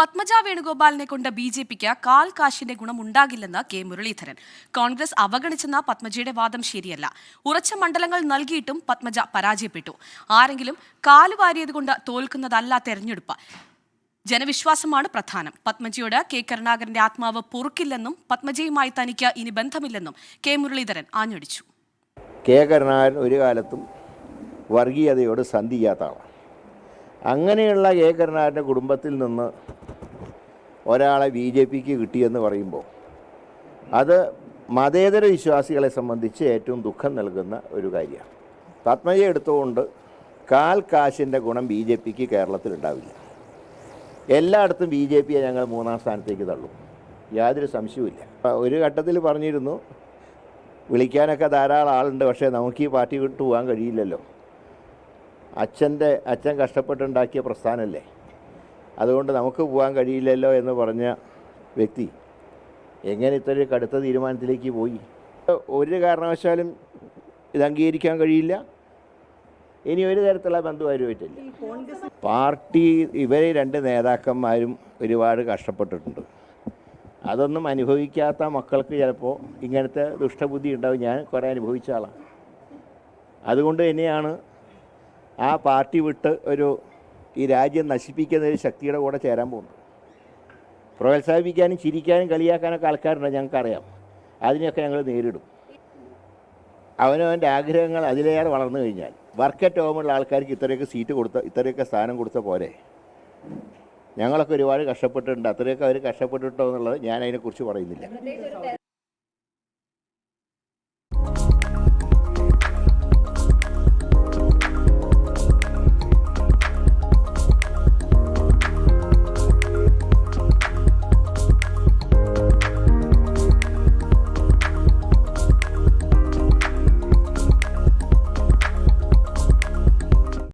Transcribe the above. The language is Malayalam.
പത്മജ വേണുഗോപാലിനെ കൊണ്ട് ബി ജെ പിക്ക് കാൽ കാശിന്റെ ഗുണമുണ്ടാകില്ലെന്ന് കെ മുരളീധരൻ. കോൺഗ്രസ് അവഗണിച്ചെന്ന പത്മജയുടെ വാദം ശരിയല്ല. ഉറച്ച മണ്ഡലങ്ങൾ നൽകിയിട്ടും പത്മജ പരാജയപ്പെട്ടു. ആരെങ്കിലും കാലുവാരിയതുകൊണ്ട് തോൽക്കുന്നതല്ല തെരഞ്ഞെടുപ്പ്. ജനവിശ്വാസമാണ് പ്രധാനം. പത്മജിയോട് കെ കരുണാകരന്റെ ആത്മാവ് പൊറുക്കില്ലെന്നും പത്മജയുമായി തനിക്ക് ഇനി ബന്ധമില്ലെന്നും കെ മുരളീധരൻ ആഞ്ഞടിച്ചു. കെ കരുണാകരൻ ഒരു കാലത്തും വർഗീയതയോട് സന്ധിക്കാത്ത ആളാണ്. അങ്ങനെയുള്ള കെ കരുണാകരന്റെ കുടുംബത്തിൽ നിന്ന് ഒരാളെ ബി ജെ പിക്ക് കിട്ടിയെന്ന് പറയുമ്പോൾ അത് മതേതര വിശ്വാസികളെ സംബന്ധിച്ച് ഏറ്റവും ദുഃഖം നൽകുന്ന ഒരു കാര്യമാണ്. പത്മജ എടുത്തുകൊണ്ട് കാൽ കാശിന്റെ ഗുണം ബി ജെ പിക്ക് കേരളത്തിലുണ്ടാവില്ല എല്ലായിടത്തും ബി ജെ പിയെ ഞങ്ങൾ മൂന്നാം സ്ഥാനത്തേക്ക് തള്ളും. യാതൊരു സംശയവുമില്ല. ഒരു ഘട്ടത്തിൽ പറഞ്ഞിരുന്നു വിളിക്കാനൊക്കെ ധാരാളം ആളുണ്ട് പക്ഷേ നമുക്ക് ഈ പാർട്ടി വിട്ടു പോകാൻ കഴിയില്ലല്ലോ. അച്ഛന്റെ അച്ഛൻ കഷ്ടപ്പെട്ടുണ്ടാക്കിയ പ്രസ്ഥാനമല്ലേ? അതുകൊണ്ട് നമുക്ക് പോകാൻ കഴിയില്ലല്ലോ എന്ന് പറഞ്ഞ വ്യക്തി എങ്ങനെ ഇത്രയും കടുത്ത തീരുമാനത്തിലേക്ക് പോയി? ഒരു കാരണവശാലും ഇത് അംഗീകരിക്കാൻ കഴിയില്ല. ഇനി ഒരു തരത്തിലുള്ള ബന്ധുവാരുമായിട്ടില്ല പാർട്ടി ഇവരെ രണ്ട് നേതാക്കന്മാരും ഒരുപാട് കഷ്ടപ്പെട്ടിട്ടുണ്ട്. അതൊന്നും അനുഭവിക്കാത്ത മക്കൾക്ക് ചിലപ്പോൾ ഇങ്ങനത്തെ ദുഷ്ടബുദ്ധി ഉണ്ടാവും. ഞാൻ കുറേ അനുഭവിച്ച ആളാണ് അതുകൊണ്ട് തന്നെയാണ് ആ പാർട്ടി വിട്ട് ഒരു ഈ രാജ്യം നശിപ്പിക്കുന്ന ഒരു ശക്തിയുടെ കൂടെ ചേരാൻ പോകുന്നത് പ്രോത്സാഹിപ്പിക്കാനും ചിരിക്കാനും കളിയാക്കാനൊക്കെ ആൾക്കാരുണ്ട് ഞങ്ങൾക്കറിയാം. അതിനെയൊക്കെ ഞങ്ങൾ നേരിടും. അവനവന്റെ ആഗ്രഹങ്ങൾ അതിലേറെ വളർന്നു കഴിഞ്ഞാൽ വർക്കറ്റ് ഹോമുള്ള ആൾക്കാർക്ക് ഇത്രയൊക്കെ സീറ്റ് കൊടുത്ത ഇത്രയൊക്കെ സ്ഥാനം കൊടുത്ത പോരെ. ഞങ്ങളൊക്കെ ഒരുപാട് കഷ്ടപ്പെട്ടിട്ടുണ്ട്. അത്രയൊക്കെ അവർ കഷ്ടപ്പെട്ടിട്ടോ എന്നുള്ളത് ഞാൻ അതിനെക്കുറിച്ച് പറയുന്നില്ല.